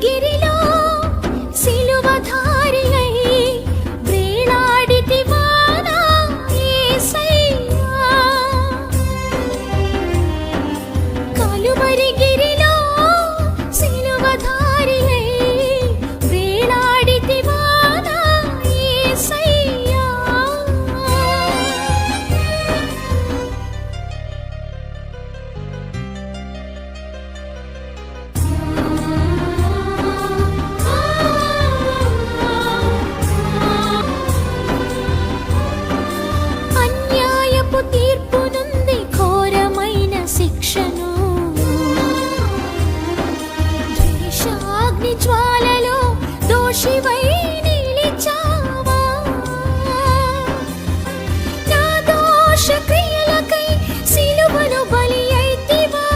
giddy. అగ్ని జ్వాలలో దోషివై నిలిచావా? నా బలి అయితివా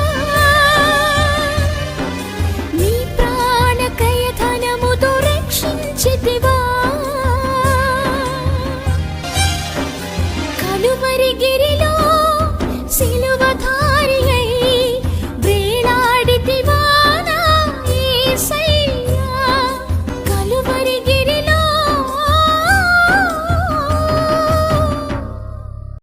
నీ ప్రాణకయ ధనముతో గిరిలో సిలువ ధారిలో